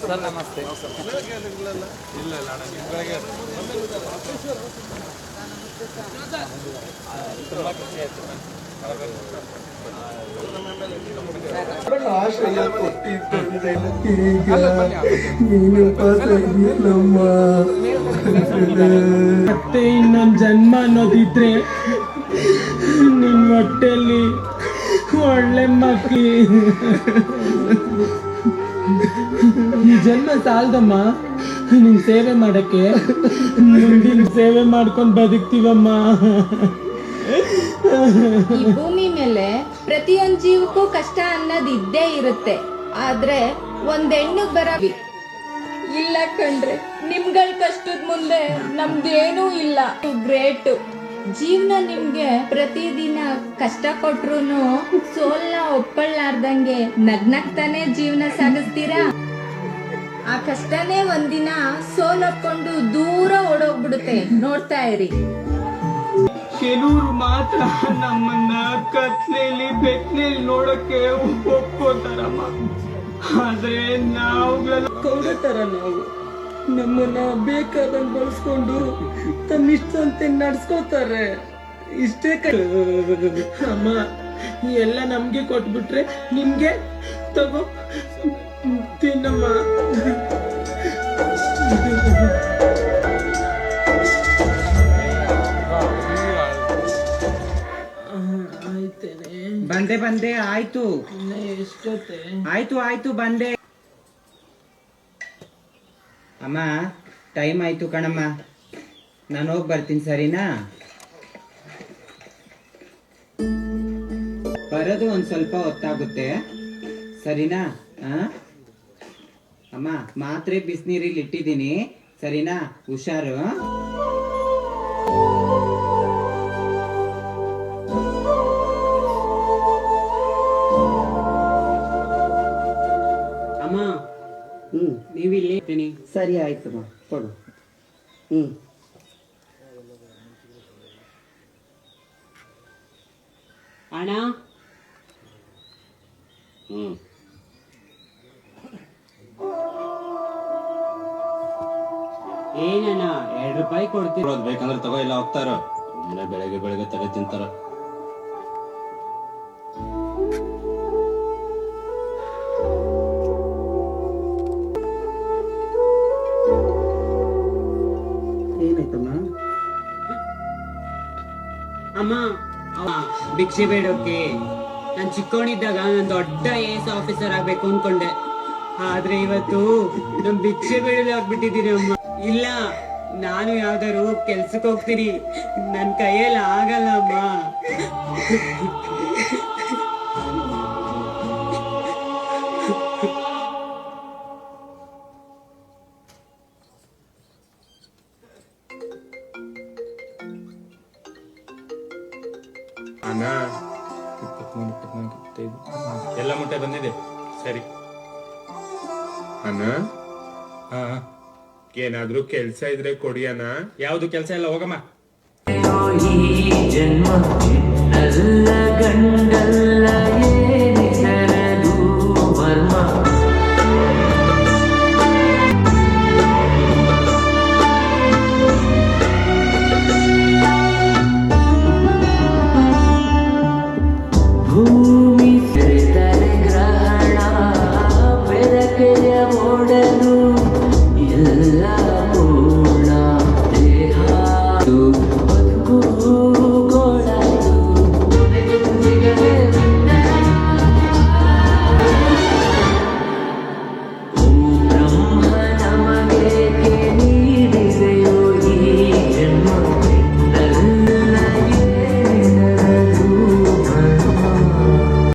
Sir ನಮಸ್ತೆ. ಮತ್ತೆ ಇನ್ನೊಂದು ಜನ್ಮ ಅನ್ನೋದಿದ್ರೆ ನಿನ್ ಹೊಟ್ಟೆಯಲ್ಲಿ ಒಳ್ಳೆ ಮಕ್ಕಿ ಈ ಜನ್ಮ ಸಾಲ್ದಮ್ಮ. ನಿನ್ ಸೇವೆ ಮಾಡಕ್ಕೆ. ಮುಂದಿನ ಸೇವೆ ಮಾಡ್ಕೊಂಡ್ ಬದುಕ್ತೀವಮ್ಮ. ಈ ಭೂಮಿ ಮೇಲೆ ಪ್ರತಿಯೊಂದ್ ಜೀವಕ್ಕೂ ಕಷ್ಟ ಅನ್ನೋದು ಇದ್ದೇ ಇರುತ್ತೆ. ಆದ್ರೆ ಒಂದ್ ಹೆಣ್ಣು ಬರ ಇಲ್ಲ ಕಂಡ್ರೆ ನಿಮ್ಗಳ ಕಷ್ಟದ ಮುಂದೆ ನಮ್ದೇನೂ ಇಲ್ಲ. ಗ್ರೇಟ್ ಜೀವನ ನಿಮ್ಗೆ ಪ್ರತಿದಿನ ಕಷ್ಟ ಕೊಟ್ರು ಸೋಲ್ನ ಒಪ್ಪಳ್ಳಾರ್ದಂಗೆ ನಗ್ನಗ್ತಾನೆ ಜೀವನ ಸಾಗಿಸ್ತೀರಾ? ಆ ಕಷ್ಟನೇ ಒಂದಿನ ಸೋಲೊಪ್ಕೊಂಡು ದೂರ ಓಡೋಗ್ಬಿಡುತ್ತೆ. ನೋಡ್ತಾ ಇರಿ. ಕೆಲವರು ಮಾತ್ರ ನಮ್ಮನ್ನ ಕತ್ಲೆಲಿ ಬೆತ್ಲೆಲಿ ನೋಡಕ್ಕೆ ಒಪ್ಕೋತಾರಮ್ಮ. ಆದ್ರೆ ನಾವುಗಳೆಲ್ಲ ಕೌಡತಾರ ನಾವು. ನಮ್ಮನ್ನ ಬೇಕಾದಂಗ್ ಬಳಸ್ಕೊಂಡು ತಮ್ಮ ಇಷ್ಟಂತೆ ನಡ್ಸ್ಕೋತಾರೆ. ಇಷ್ಟೇ ಅಮ್ಮ ಎಲ್ಲ ನಮ್ಗೆ ಕೊಟ್ಬಿಟ್ರೆ ನಿಮ್ಗೆ? ತಗೋ ತಿನ್ನಮ್ಮ. ಬಂದೆ ಬಂದೆ ಆಯ್ತು. ಎಷ್ಟೊತ್ತೆ? ಆಯ್ತು ಆಯ್ತು ಬಂದೆ. ಅಮ್ಮ ಟೈಮ್ ಆಯ್ತು ಕಣಮ್ಮ. ನಾನು ಹೋಗಿ ಬರ್ತೀನಿ, ಸರಿನಾ? ಬರೋದು ಒಂದ್ ಸ್ವಲ್ಪ ಹೊತ್ತಾಗುತ್ತೆ. ಸರಿನಾ? ಅಮ್ಮ, ಮಾತ್ರೆ ಬಿಸಿನೀರಲ್ಲಿ ಇಟ್ಟಿದ್ದೀನಿ. ಸರಿನಾ? ಹುಷಾರು? ಸರಿ ಆಯ್ತಮ್ಮ ಕೊಡು. ಹ್ಮ್. ಅಣ್ಣ? ಹ್ಮ್. ಏನಣ್ಣ, ಎರಡು ರೂಪಾಯಿ ಕೊಡ್ತೀನಿ ಬೇಕಂದ್ರೆ ತಗೋ, ಇಲ್ಲ ಹೋಗ್ತಾರ? ಬೆಳಗ್ಗೆ ಬೆಳಗ್ಗೆ ತಲೆ ತಿಂತಾರ? ಅಮ್ಮ ಭಿಕ್ಷೆ ಬೇಡೋಕೆ. ನಾನು ಚಿಕ್ಕವನಿದ್ದಾಗ ನಾನ್ ದೊಡ್ಡ ಎ ಎಸ್ ಆಫೀಸರ್ ಆಗ್ಬೇಕು ಅನ್ಕೊಂಡೆ. ಆದ್ರೆ ಇವತ್ತು ನಮ್ ಭಿಕ್ಷೆ ಬೇಡದೆ ಆಗ್ಬಿಟ್ಟಿದ್ದೀನಿ ಅಮ್ಮ. ಇಲ್ಲ, ನಾನು ಯಾವ್ದಾರು ಕೆಲ್ಸಕ್ಕೆ ಹೋಗ್ತೀನಿ. ನನ್ ಕೈಯಲ್ಲಿ ಆಗಲ್ಲ ಅಮ್ಮ. ಅಣ್ಣ ಇಪ್ಪತ್ಮೂರು ಇಪ್ಪತ್ನಾಲ್ಕು ಇಪ್ಪತ್ತೈದು ಎಲ್ಲ ಮುಟ್ಟೆ ಬಂದಿದೆ. ಸರಿ. ಅಣ್ಣ? ಹಾ ಏನಾದ್ರೂ ಕೆಲ್ಸ ಇದ್ರೆ ಕೊಡಿ ಅಣ್ಣ. ಯಾವ್ದು ಕೆಲಸ ಇಲ್ಲ ಹೋಗಮ್ಮ. ಭೂಮಿ Oh.